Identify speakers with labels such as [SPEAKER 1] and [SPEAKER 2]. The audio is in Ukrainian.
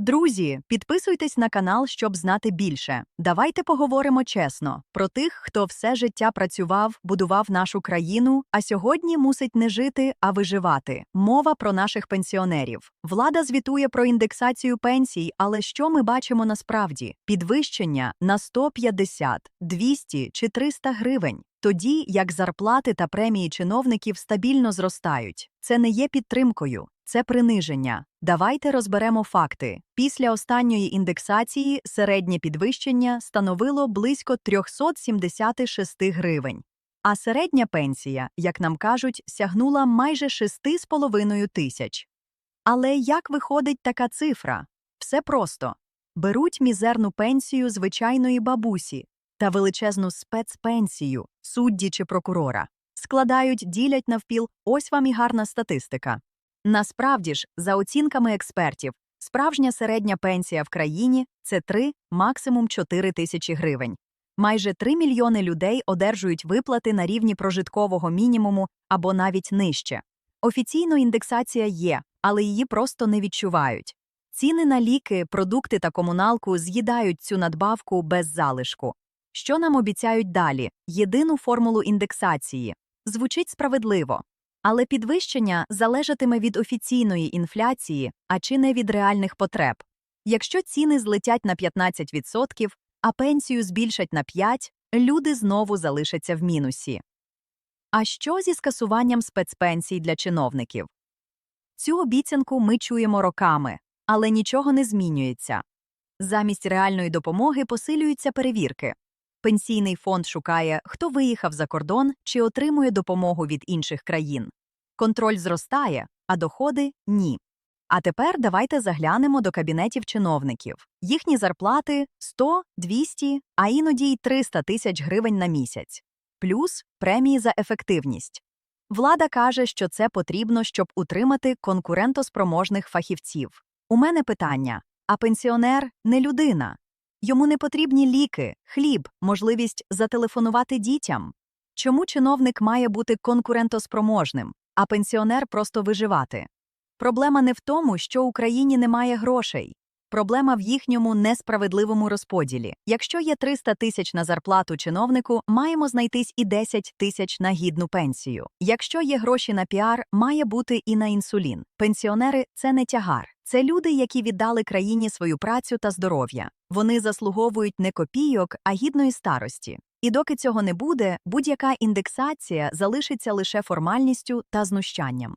[SPEAKER 1] Друзі, підписуйтесь на канал, щоб знати більше. Давайте поговоримо чесно про тих, хто все життя працював, будував нашу країну, а сьогодні мусить не жити, а виживати. Мова про наших пенсіонерів. Влада звітує про індексацію пенсій, але що ми бачимо насправді? Підвищення на 150, 200 чи 300 гривень. Тоді як зарплати та премії чиновників стабільно зростають. Це не є підтримкою, це приниження. Давайте розберемо факти. Після останньої індексації середнє підвищення становило близько 376 гривень, а середня пенсія, як нам кажуть, сягнула майже 6,5 тисяч. Але як виходить така цифра? Все просто. Беруть мізерну пенсію звичайної бабусі та величезну спецпенсію, судді чи прокурора. Складають, ділять навпіл, ось вам і гарна статистика. Насправді ж, за оцінками експертів, справжня середня пенсія в країні це 3, максимум 4 тисячі гривень. Майже 3 мільйони людей одержують виплати на рівні прожиткового мінімуму або навіть нижче. Офіційно індексація є, але її просто не відчувають. Ціни на ліки, продукти та комуналку з'їдають цю надбавку без залишку. Що нам обіцяють далі? Єдину формулу індексації. Звучить справедливо. Але підвищення залежатиме від офіційної інфляції, а чи не від реальних потреб. Якщо ціни злетять на 15%, а пенсію збільшать на 5%, люди знову залишаться в мінусі. А що зі скасуванням спецпенсій для чиновників? Цю обіцянку ми чуємо роками, але нічого не змінюється. Замість реальної допомоги посилюються перевірки. Пенсійний фонд шукає, хто виїхав за кордон чи отримує допомогу від інших країн. Контроль зростає, а доходи ні. А тепер давайте заглянемо до кабінетів чиновників. Їхні зарплати 100, 200, а іноді й 300 тисяч гривень на місяць, плюс премії за ефективність. Влада каже, що це потрібно, щоб утримати конкурентоспроможних фахівців. У мене питання: а пенсіонер не людина. Йому не потрібні ліки, хліб, можливість зателефонувати дітям. Чому чиновник має бути конкурентоспроможним, а пенсіонер просто виживати? Проблема не в тому, що Україні немає грошей. Проблема в їхньому несправедливому розподілі. Якщо є 300 тисяч на зарплату чиновнику, маємо знайтись і 10 тисяч на гідну пенсію. Якщо є гроші на піар, має бути і на інсулін. Пенсіонери це не тягар. Це люди, які віддали країні свою працю та здоров'я. Вони заслуговують не копійок, а гідної старості. І доки цього не буде, будь-яка індексація залишиться лише формальністю та знущанням.